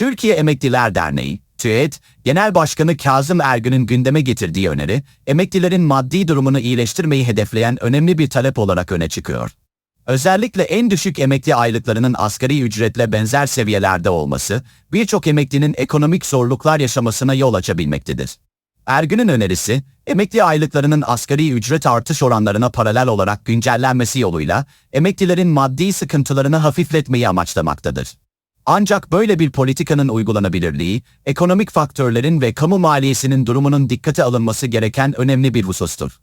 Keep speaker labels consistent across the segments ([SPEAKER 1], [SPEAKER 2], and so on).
[SPEAKER 1] Türkiye Emekliler Derneği, TÜET, Genel Başkanı Kazım Ergün'ün gündeme getirdiği öneri, emeklilerin maddi durumunu iyileştirmeyi hedefleyen önemli bir talep olarak öne çıkıyor. Özellikle en düşük emekli aylıklarının asgari ücretle benzer seviyelerde olması, birçok emeklinin ekonomik zorluklar yaşamasına yol açabilmektedir. Ergün'ün önerisi, emekli aylıklarının asgari ücret artış oranlarına paralel olarak güncellenmesi yoluyla emeklilerin maddi sıkıntılarını hafifletmeyi amaçlamaktadır. Ancak böyle bir politikanın uygulanabilirliği, ekonomik faktörlerin ve kamu maliyesinin durumunun dikkate alınması gereken önemli bir husustur.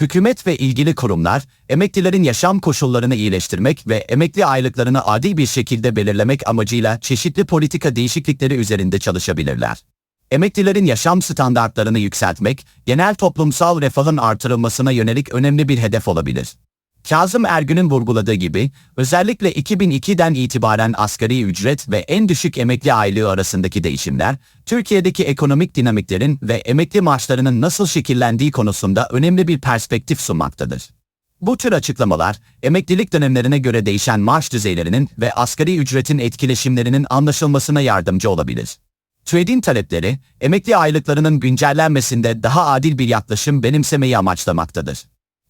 [SPEAKER 1] Hükümet ve ilgili kurumlar, emeklilerin yaşam koşullarını iyileştirmek ve emekli aylıklarını adil bir şekilde belirlemek amacıyla çeşitli politika değişiklikleri üzerinde çalışabilirler. Emeklilerin yaşam standartlarını yükseltmek, genel toplumsal refahın artırılmasına yönelik önemli bir hedef olabilir. Kazım Ergün'ün vurguladığı gibi, özellikle 2002'den itibaren asgari ücret ve en düşük emekli aylığı arasındaki değişimler, Türkiye'deki ekonomik dinamiklerin ve emekli maaşlarının nasıl şekillendiği konusunda önemli bir perspektif sunmaktadır. Bu tür açıklamalar, emeklilik dönemlerine göre değişen maaş düzeylerinin ve asgari ücretin etkileşimlerinin anlaşılmasına yardımcı olabilir. TÜED'in talepleri, emekli aylıklarının güncellenmesinde daha adil bir yaklaşım benimsemeyi amaçlamaktadır.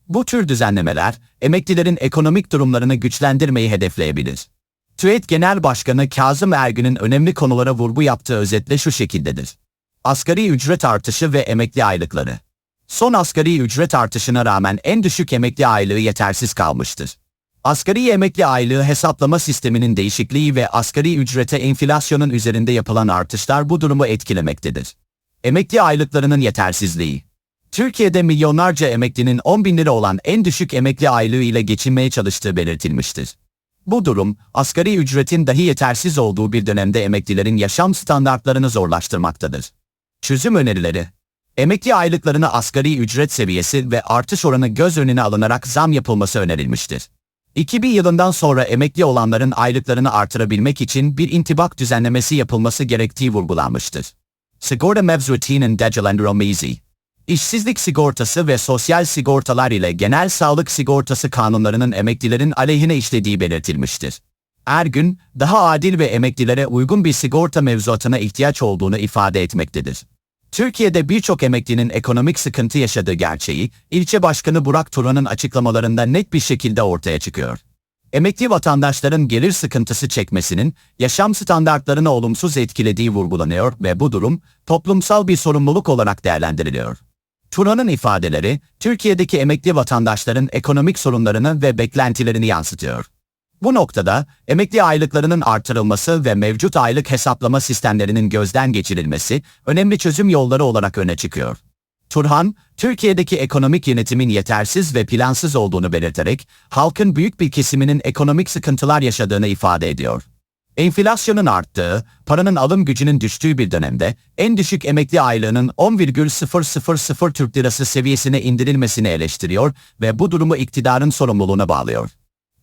[SPEAKER 1] Bu tür düzenlemeler, emeklilerin ekonomik durumlarını güçlendirmeyi hedefleyebilir. TÜED Genel Başkanı Kazım Ergün'ün önemli konulara vurgu yaptığı özetle şu şekildedir. Asgari ücret artışı ve emekli aylıkları. Son asgari ücret artışına rağmen en düşük emekli aylığı yetersiz kalmıştır. Asgari emekli aylığı hesaplama sisteminin değişikliği ve asgari ücrete enflasyonun üzerinde yapılan artışlar bu durumu etkilemektedir. Emekli aylıklarının yetersizliği. Türkiye'de milyonlarca emeklinin 10 bin lira olan en düşük emekli aylığı ile geçinmeye çalıştığı belirtilmiştir. Bu durum, asgari ücretin dahi yetersiz olduğu bir dönemde emeklilerin yaşam standartlarını zorlaştırmaktadır. Çözüm önerileri Emekli aylıklarına asgari ücret seviyesi ve artış oranı göz önüne alınarak zam yapılması önerilmiştir. 2000 yılından sonra emekli olanların aylıklarını artırabilmek için bir intibak düzenlemesi yapılması gerektiği vurgulanmıştır. Sigorta mevzuatının değerlendirilmesi İşsizlik sigortası ve sosyal sigortalar ile genel sağlık sigortası kanunlarının emeklilerin aleyhine işlediği belirtilmiştir. Ergün, daha adil ve emeklilere uygun bir sigorta mevzuatına ihtiyaç olduğunu ifade etmektedir. Türkiye'de birçok emeklinin ekonomik sıkıntı yaşadığı gerçeği, ilçe başkanı Burak Turan'ın açıklamalarında net bir şekilde ortaya çıkıyor. Emekli vatandaşların gelir sıkıntısı çekmesinin yaşam standartlarını olumsuz etkilediği vurgulanıyor ve bu durum toplumsal bir sorumluluk olarak değerlendiriliyor. Turan'ın ifadeleri, Türkiye'deki emekli vatandaşların ekonomik sorunlarını ve beklentilerini yansıtıyor. Bu noktada, emekli aylıklarının artırılması ve mevcut aylık hesaplama sistemlerinin gözden geçirilmesi, önemli çözüm yolları olarak öne çıkıyor. Turhan, Türkiye'deki ekonomik yönetimin yetersiz ve plansız olduğunu belirterek, halkın büyük bir kesiminin ekonomik sıkıntılar yaşadığını ifade ediyor. Enflasyonun arttığı, paranın alım gücünün düştüğü bir dönemde en düşük emekli aylığının 10,000 Türk Lirası seviyesine indirilmesini eleştiriyor ve bu durumu iktidarın sorumluluğuna bağlıyor.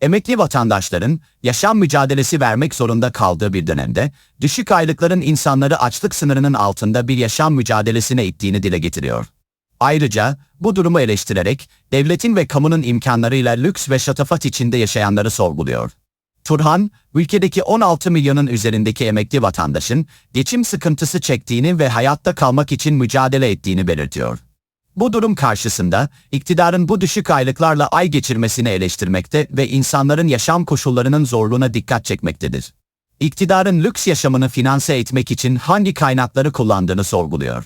[SPEAKER 1] Emekli vatandaşların yaşam mücadelesi vermek zorunda kaldığı bir dönemde düşük aylıkların insanları açlık sınırının altında bir yaşam mücadelesine ittiğini dile getiriyor. Ayrıca bu durumu eleştirerek devletin ve kamunun imkanlarıyla lüks ve şatafat içinde yaşayanları sorguluyor. Turhan, ülkedeki 16 milyonun üzerindeki emekli vatandaşın geçim sıkıntısı çektiğini ve hayatta kalmak için mücadele ettiğini belirtiyor. Bu durum karşısında iktidarın bu düşük aylıklarla ay geçirmesini eleştirmekte ve insanların yaşam koşullarının zorluğuna dikkat çekmektedir. İktidarın lüks yaşamını finanse etmek için hangi kaynakları kullandığını sorguluyor.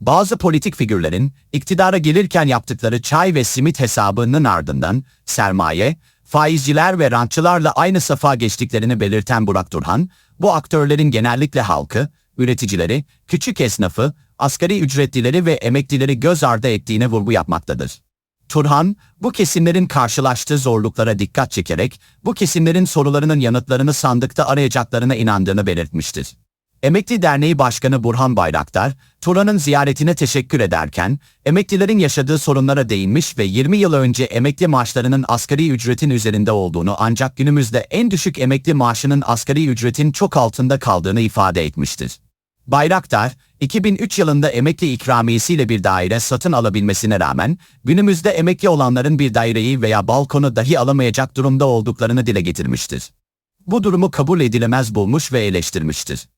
[SPEAKER 1] Bazı politik figürlerin iktidara gelirken yaptıkları çay ve simit hesabının ardından sermaye, faizciler ve rantçılarla aynı safa geçtiklerini belirten Burak Turhan, bu aktörlerin genellikle halkı, üreticileri, küçük esnafı, asgari ücretlileri ve emeklileri göz ardı ettiğine vurgu yapmaktadır. Turhan, bu kesimlerin karşılaştığı zorluklara dikkat çekerek, bu kesimlerin sorularının yanıtlarını sandıkta arayacaklarına inandığını belirtmiştir. Emekli Derneği Başkanı Burhan Bayraktar, Turan'ın ziyaretine teşekkür ederken, emeklilerin yaşadığı sorunlara değinmiş ve 20 yıl önce emekli maaşlarının asgari ücretin üzerinde olduğunu ancak günümüzde en düşük emekli maaşının asgari ücretin çok altında kaldığını ifade etmiştir. Bayraktar, 2003 yılında emekli ikramiyesiyle bir daire satın alabilmesine rağmen, günümüzde emekli olanların bir daireyi veya balkonu dahi alamayacak durumda olduklarını dile getirmiştir. Bu durumu kabul edilemez bulmuş ve eleştirmiştir.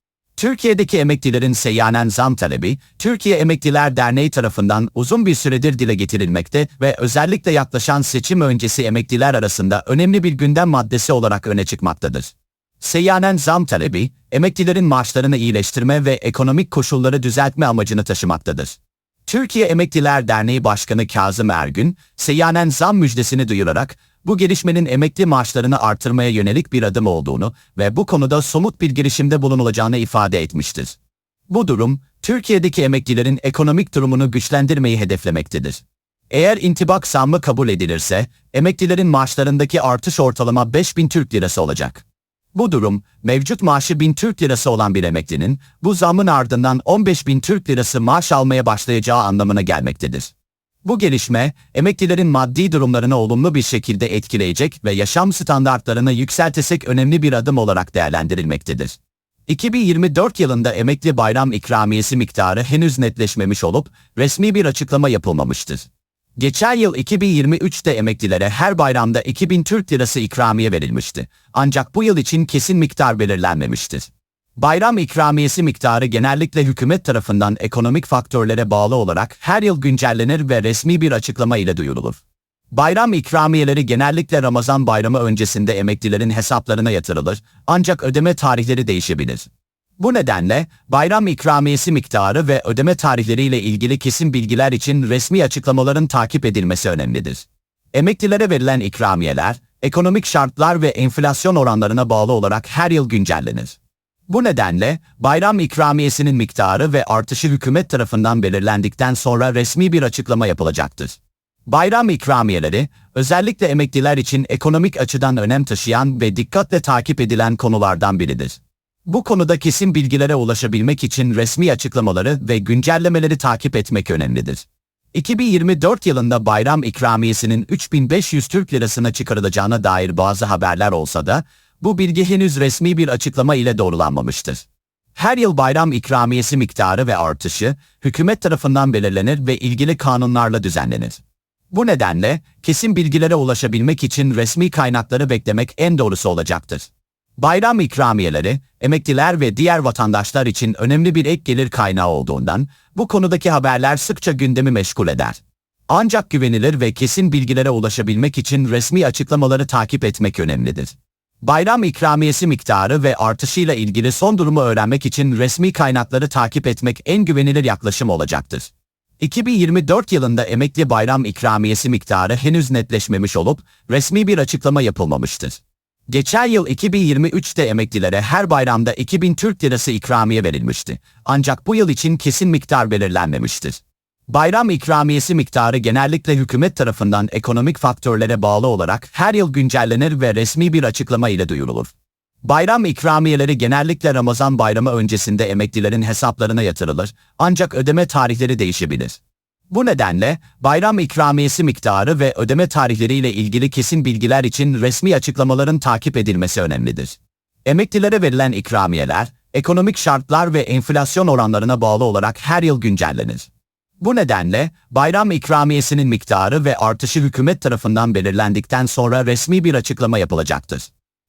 [SPEAKER 1] Türkiye'deki emeklilerin seyyanen zam talebi, Türkiye Emekliler Derneği tarafından uzun bir süredir dile getirilmekte ve özellikle yaklaşan seçim öncesi emekliler arasında önemli bir gündem maddesi olarak öne çıkmaktadır. Seyyanen zam talebi, emeklilerin maaşlarını iyileştirme ve ekonomik koşulları düzeltme amacını taşımaktadır. Türkiye Emekliler Derneği Başkanı Kazım Ergün, seyyanen zam müjdesini duyurarak, bu gelişmenin emekli maaşlarını artırmaya yönelik bir adım olduğunu ve bu konuda somut bir girişimde bulunulacağını ifade etmiştir. Bu durum, Türkiye'deki emeklilerin ekonomik durumunu güçlendirmeyi hedeflemektedir. Eğer intibak zammı kabul edilirse, emeklilerin maaşlarındaki artış ortalama 5000 Türk Lirası olacak. Bu durum, mevcut maaşı 1000 Türk Lirası olan bir emeklinin, bu zammın ardından 15.000 Türk Lirası maaş almaya başlayacağı anlamına gelmektedir. Bu gelişme, emeklilerin maddi durumlarını olumlu bir şekilde etkileyecek ve yaşam standartlarını yükseltecek önemli bir adım olarak değerlendirilmektedir. 2024 yılında emekli bayram ikramiyesi miktarı henüz netleşmemiş olup resmi bir açıklama yapılmamıştır. Geçen yıl 2023'te emeklilere her bayramda 2000 Türk Lirası ikramiye verilmişti. Ancak bu yıl için kesin miktar belirlenmemiştir. Bayram ikramiyesi miktarı genellikle hükümet tarafından ekonomik faktörlere bağlı olarak her yıl güncellenir ve resmi bir açıklama ile duyurulur. Bayram ikramiyeleri genellikle Ramazan bayramı öncesinde emeklilerin hesaplarına yatırılır, ancak ödeme tarihleri değişebilir. Bu nedenle bayram ikramiyesi miktarı ve ödeme tarihleriyle ilgili kesin bilgiler için resmi açıklamaların takip edilmesi önemlidir. Emeklilere verilen ikramiyeler, ekonomik şartlar ve enflasyon oranlarına bağlı olarak her yıl güncellenir. Bu nedenle bayram ikramiyesinin miktarı ve artışı hükümet tarafından belirlendikten sonra resmi bir açıklama yapılacaktır. Bayram ikramiyeleri, özellikle emekliler için ekonomik açıdan önem taşıyan ve dikkatle takip edilen konulardan biridir. Bu konuda kesin bilgilere ulaşabilmek için resmi açıklamaları ve güncellemeleri takip etmek önemlidir. 2024 yılında bayram ikramiyesinin 3500 Türk Lirasına çıkarılacağına dair bazı haberler olsa da, bu bilgi henüz resmi bir açıklama ile doğrulanmamıştır. Her yıl bayram ikramiyesi miktarı ve artışı, hükümet tarafından belirlenir ve ilgili kanunlarla düzenlenir. Bu nedenle, kesin bilgilere ulaşabilmek için resmi kaynakları beklemek en doğrusu olacaktır. Bayram ikramiyeleri, emekliler ve diğer vatandaşlar için önemli bir ek gelir kaynağı olduğundan, bu konudaki haberler sıkça gündemi meşgul eder. Ancak güvenilir ve kesin bilgilere ulaşabilmek için resmi açıklamaları takip etmek önemlidir. Bayram ikramiyesi miktarı ve artışıyla ilgili son durumu öğrenmek için resmi kaynakları takip etmek en güvenilir yaklaşım olacaktır. 2024 yılında emekli bayram ikramiyesi miktarı henüz netleşmemiş olup resmi bir açıklama yapılmamıştır. Geçen yıl 2023'te emeklilere her bayramda 2000 Türk Lirası ikramiye verilmişti. Ancak bu yıl için kesin miktar belirlenmemiştir. Bayram ikramiyesi miktarı genellikle hükümet tarafından ekonomik faktörlere bağlı olarak her yıl güncellenir ve resmi bir açıklama ile duyurulur. Bayram ikramiyeleri genellikle Ramazan bayramı öncesinde emeklilerin hesaplarına yatırılır, ancak ödeme tarihleri değişebilir. Bu nedenle bayram ikramiyesi miktarı ve ödeme tarihleriyle ilgili kesin bilgiler için resmi açıklamaların takip edilmesi önemlidir. Emeklilere verilen ikramiyeler, ekonomik şartlar ve enflasyon oranlarına bağlı olarak her yıl güncellenir. Bu nedenle bayram ikramiyesinin miktarı ve artışı hükümet tarafından belirlendikten sonra resmi bir açıklama yapılacaktır.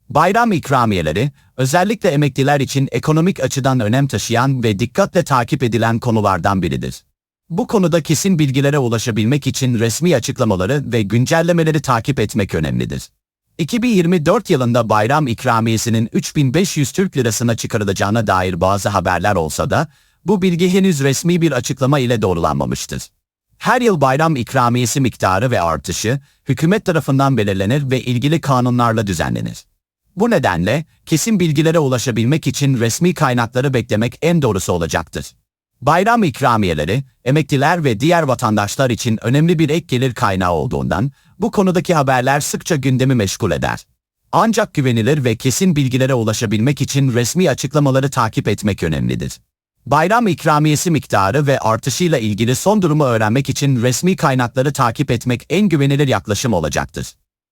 [SPEAKER 1] Bayram ikramiyeleri, özellikle emekliler için ekonomik açıdan önem taşıyan ve dikkatle takip edilen konulardan biridir. Bu konuda kesin bilgilere ulaşabilmek için resmi açıklamaları ve güncellemeleri takip etmek önemlidir. 2024 yılında bayram ikramiyesinin 3500 Türk Lirasına çıkarılacağına dair bazı haberler olsa da, bu bilgi henüz resmi bir açıklama ile doğrulanmamıştır. Her yıl bayram ikramiyesi miktarı ve artışı, hükümet tarafından belirlenir ve ilgili kanunlarla düzenlenir. Bu nedenle, kesin bilgilere ulaşabilmek için resmi kaynakları beklemek en doğrusu olacaktır. Bayram ikramiyeleri, emekliler ve diğer vatandaşlar için önemli bir ek gelir kaynağı olduğundan, bu konudaki haberler sıkça gündemi meşgul eder. Ancak güvenilir ve kesin bilgilere ulaşabilmek için resmi açıklamaları takip etmek önemlidir. Bayram ikramiyesi miktarı ve artışıyla ilgili son durumu öğrenmek için resmi kaynakları takip etmek en güvenilir yaklaşım olacaktır.